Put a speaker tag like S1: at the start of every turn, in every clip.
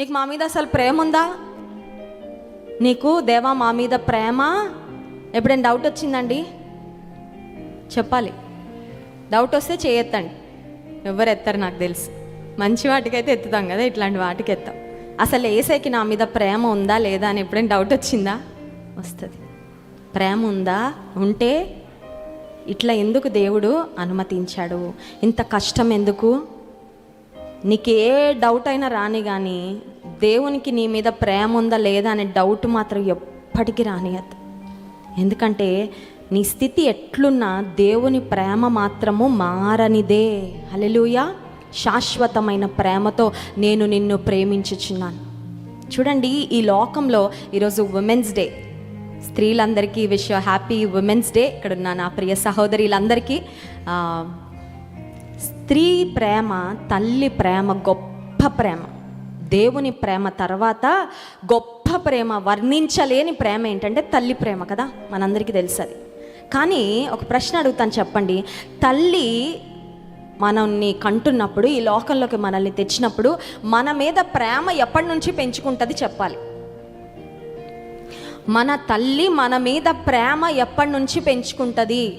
S1: నీకు మా మీద అసలు ప్రేమ ఉందా నీకు దేవా మా మీద ప్రేమ? ఎప్పుడైనా డౌట్ వచ్చిందండి? చెప్పాలి. డౌట్ వస్తే చేయెత్తండి ఎవరు ఎత్తారు నాకు తెలుసు. మంచి వాటికైతే ఎత్తుతాం కదా ఇట్లాంటి వాటికి ఎత్తాం. అసలు ఏసైకి నా మీద ప్రేమ ఉందా లేదా అని ఎప్పుడైనా డౌట్ వచ్చిందా? వస్తుంది. ప్రేమ ఉందా? ఉంటే ఇట్లా ఎందుకు దేవుడు అనుమతించాడు? ఇంత కష్టం ఎందుకు? నీకు ఏ డౌట్ అయినా రాని కానీ దేవునికి నీ మీద ప్రేమ ఉందా లేదా అనే డౌట్ మాత్రం ఎప్పటికీ రానియద్దు. ఎందుకంటే నీ స్థితి ఎట్లున్నా దేవుని ప్రేమ మాత్రము మారనిదే. హల్లెలూయా. శాశ్వతమైన ప్రేమతో నేను నిన్ను ప్రేమించుచున్నాను. చూడండి ఈ లోకంలో ఈరోజు ఉమెన్స్ డే స్త్రీలందరికీ విష్ హ్యాపీ ఉమెన్స్ డే ఇక్కడ ఉన్న నా ప్రియ సహోదరులందరికీ స్త్రీ ప్రేమ తల్లి ప్రేమ గొప్ప ప్రేమ. దేవుని ప్రేమ తర్వాత గొప్ప ప్రేమ వర్ణించలేని ప్రేమ ఏంటంటే తల్లి ప్రేమ కదా? మనందరికీ తెలుసది. కానీ ఒక ప్రశ్న అడుగుతాను చెప్పండి. తల్లి మనల్ని కంటున్నప్పుడు ఈ లోకంలోకి మనల్ని తెచ్చినప్పుడు మన మీద ప్రేమ ఎప్పటి నుంచి పెంచుకుంటుంది చెప్పాలి. మన తల్లి మన మీద ప్రేమ ఎప్పటి నుంచి పెంచుకుంటుంది?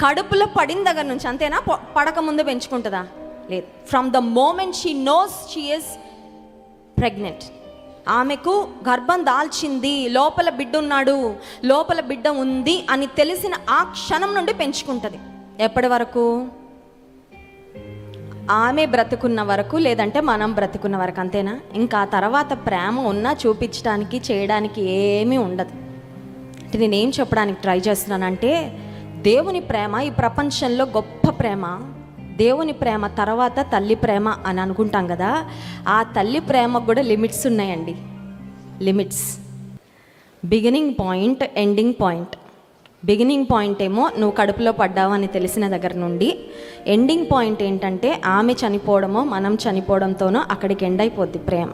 S1: కడుపులో పడిన దగ్గర నుంచి అంతేనా? పడక ముందు పెంచుకుంటుందా? లేదు. From the moment she knows she is pregnant ఆమెకు గర్భం దాల్చింది లోపల బిడ్డ ఉన్నాడు లోపల బిడ్డ ఉంది అని తెలిసిన ఆ క్షణం నుండి పెంచుకుంటుంది. ఎప్పటి వరకు? ఆమె బ్రతుకున్న వరకు లేదంటే మనం బ్రతుకున్న వరకు అంతేనా? ఇంకా తర్వాత ప్రేమ ఉన్నా చూపించడానికి చేయడానికి ఏమీ ఉండదు. అంటే నేనేం చెప్పడానికి ట్రై చేస్తున్నానంటే దేవుని ప్రేమ ఈ ప్రపంచంలో గొప్ప ప్రేమ దేవుని ప్రేమ తర్వాత తల్లి ప్రేమ అని అనుకుంటాం కదా ఆ తల్లి ప్రేమకు కూడా లిమిట్స్ ఉన్నాయండి. Limits beginning point ending point beginning point ఏమో నువ్వు కడుపులో పడ్డావని తెలిసిన దగ్గర నుండి ఎండింగ్ పాయింట్ ఏంటంటే ఆమె చనిపోవడమో మనం చనిపోవడంతోనో అక్కడికి ఎండ్ అయిపోద్ది ప్రేమ.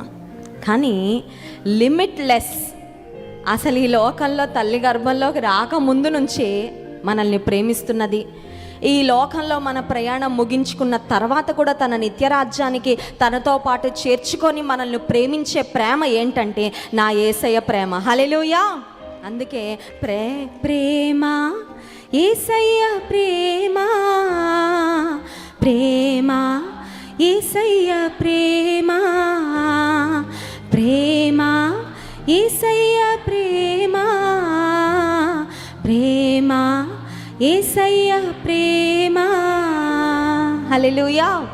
S1: కానీ లిమిట్లెస్ అసలు ఈ లోకంలో తల్లి గర్భంలోకి రాకముందు నుంచే మనల్ని ప్రేమిస్తున్నది. ఈ లోకంలో మన ప్రయాణం ముగించుకున్న తర్వాత కూడా తన నిత్యరాజ్యానికి తనతో పాటు చేర్చుకొని మనల్ని ప్రేమించే ప్రేమ ఏంటంటే నా ఏసయ్య ప్రేమ. హలెలుయా అందుకే ప్రే ప్రేమ ఏసయ్య ప్రేమ ప్రేమ ఏసయ్య ప్రేమ ప్రేమ ఏసయ్య ప్రేమ. ఏసయ్య ప్రేమ. హలెలుయా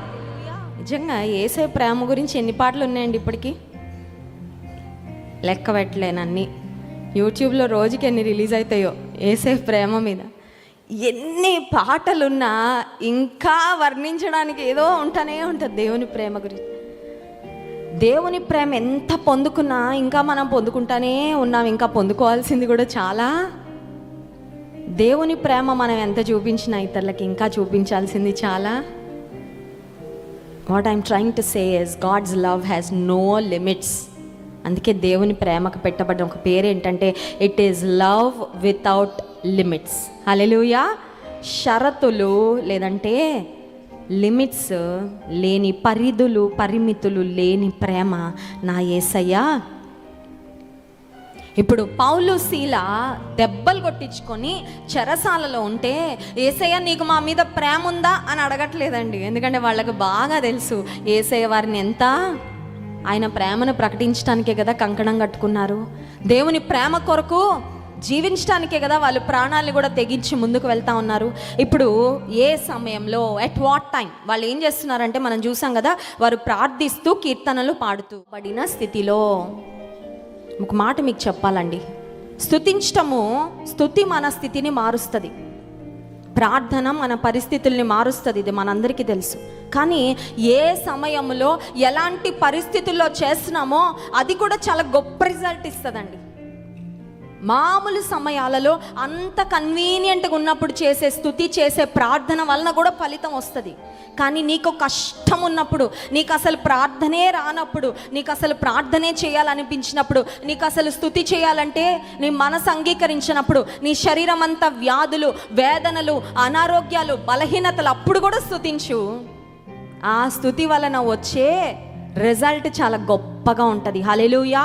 S1: నిజంగా ఏసయ్య ప్రేమ గురించి ఎన్ని పాటలు ఉన్నాయండి ఇప్పటికీ? లెక్క పెట్టలేనన్ని యూట్యూబ్లో రోజుకి ఎన్ని రిలీజ్ అవుతాయో ఏసే ప్రేమ మీద. ఎన్ని పాటలున్నా ఇంకా వర్ణించడానికి ఏదో ఉంటానే ఉంటుంది దేవుని ప్రేమ గురించి. దేవుని ప్రేమ ఎంత పొందుకున్నా ఇంకా మనం పొందుకుంటానే ఉన్నాం ఇంకా పొందుకోవాల్సింది కూడా చాలా దేవుని ప్రేమ మనం ఎంత చూపించినా ఇతరులకి ఇంకా చూపించాల్సింది చాలా. What I'm trying to say is God's love has no limits అందుకే దేవుని ప్రేమకు పెట్టబడిన ఒక పేరు ఏంటంటే it is love without limits hallelujah షరతులు లేదంటే లిమిట్స్ లేని పరిధులు పరిమితులు లేని ప్రేమ నా ఏసయ్యా. ఇప్పుడు పౌలు శీల దెబ్బలు కొట్టించుకొని చెరసాలలో ఉంటే ఏసయ్య నీకు మా మీద ప్రేమ ఉందా అని అడగట్లేదండి. ఎందుకంటే వాళ్ళకు బాగా తెలుసు ఏసయ్య వారిని ఎంత. ఆయన ప్రేమను ప్రకటించడానికే కదా కంకణం కట్టుకున్నారు. దేవుని ప్రేమ కొరకు జీవించడానికే కదా వాళ్ళు ప్రాణాలు కూడా తెగించి ముందుకు వెళ్తా ఉన్నారు. ఇప్పుడు ఏ సమయంలో ఎట్ వాట్ టైం వాళ్ళు ఏం చేస్తున్నారంటే మనం చూసాం కదా వారు ప్రార్థిస్తూ కీర్తనలు పాడుతూ పడిన స్థితిలో ఒక మాట మీకు చెప్పాలండి. స్థుతించటము స్థుతి మన స్థితిని మారుస్తుంది. ప్రార్థన మన పరిస్థితుల్ని మారుస్తుంది ఇది మనందరికీ తెలుసు. కానీ ఏ సమయంలో ఎలాంటి పరిస్థితుల్లో చేస్తున్నామో అది కూడా చాలా గొప్ప రిజల్ట్ ఇస్తుందండి. మామూలు సమయాలలో అంత కన్వీనియంట్గా ఉన్నప్పుడు చేసే స్థుతి చేసే ప్రార్థన వలన కూడా ఫలితం వస్తుంది. కానీ నీకు కష్టం ఉన్నప్పుడు నీకు అసలు ప్రార్థనే రానప్పుడు నీకు అసలు ప్రార్థనే చేయాలనిపించినప్పుడు నీకు అసలు స్థుతి చేయాలంటే నీ మనసు అంగీకరించినప్పుడు నీ శరీరం అంతా వ్యాధులు వేదనలు అనారోగ్యాలు బలహీనతలు అప్పుడు కూడా స్థుతించు. ఆ స్థుతి వలన వచ్చే రిజల్ట్ చాలా గొప్పగా ఉంటుంది. హలెలుయా